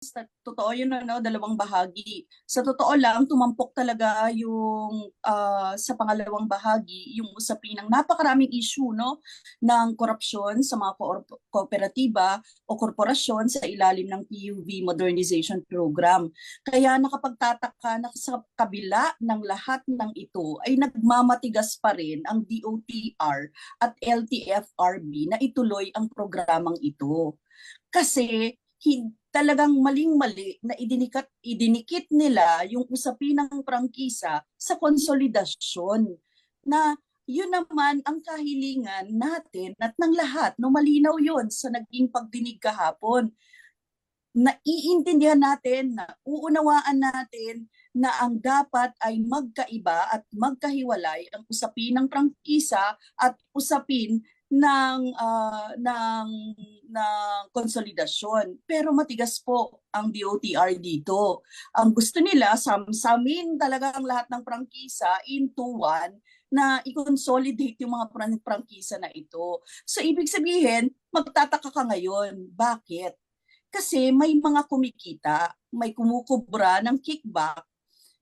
sa totoo yun ano, dalawang bahagi. Sa totoo lang, tumampok talaga yung ah, sa pangalawang bahagi, yung usapin ng napakaraming issue no, ng korupsyon sa mga koor- kooperatiba o korporasyon sa ilalim ng PUV Modernization Program. Kaya nakapagtataka na sa kabila ng lahat ng ito ay nagmamatigas pa rin ang DOTR at LTFRB na ituloy ang programang ito. Kasi talagang maling-mali na idinikat, idinikit nila yung usapin ng prangkisa sa konsolidasyon na yun naman ang kahilingan natin at ng lahat. No, malinaw yun sa naging pagdinig kahapon. Naiintindihan natin, na uunawaan natin na ang dapat ay magkaiba at magkahiwalay ang usapin ng prangkisa at usapin ng ah, ng ng konsolidasyon. Pero matigas po ang DOTR dito. Ang gusto nila, samsamin talaga ang lahat ng prangkisa into one na i-consolidate yung mga prang- prangkisa na ito. So ibig sabihin, magtataka ka ngayon. Bakit? Kasi may mga kumikita, may kumukubra ng kickback,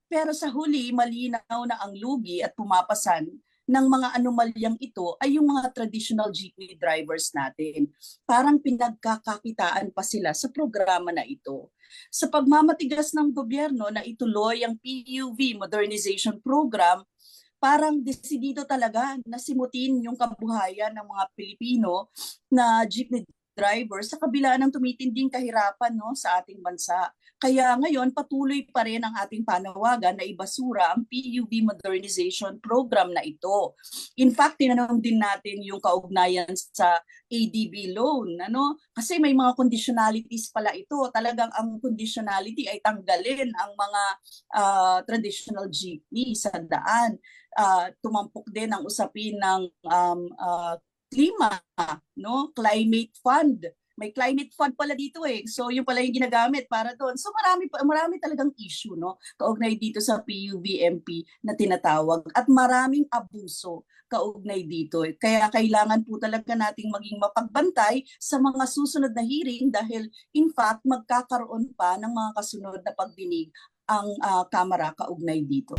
pero sa huli, malinaw na ang lugi at pumapasan ng mga anomalyang ito ay yung mga traditional jeepney drivers natin. Parang pinagkakakitaan pa sila sa programa na ito. Sa pagmamatigas ng gobyerno na ituloy ang PUV Modernization Program, parang desidido talaga na simutin yung kabuhayan ng mga Pilipino na jeepney driver sa kabila ng tumitinding kahirapan no sa ating bansa. Kaya ngayon patuloy pa rin ang ating panawagan na ibasura ang PUV modernization program na ito. In fact, tinanong din natin yung kaugnayan sa ADB loan, ano? Kasi may mga conditionalities pala ito. Talagang ang conditionality ay tanggalin ang mga ah, traditional jeepney sa daan. Ah, tumampok din ang usapin ng um, ah, klima, no? Climate fund. May climate fund pala dito eh. So yung pala yung ginagamit para doon. So marami marami talagang issue no kaugnay dito sa PUVMP na tinatawag at maraming abuso kaugnay dito. Kaya kailangan po talaga nating maging mapagbantay sa mga susunod na hearing dahil in fact magkakaroon pa ng mga kasunod na pagdinig ang ah, Kamara kaugnay dito.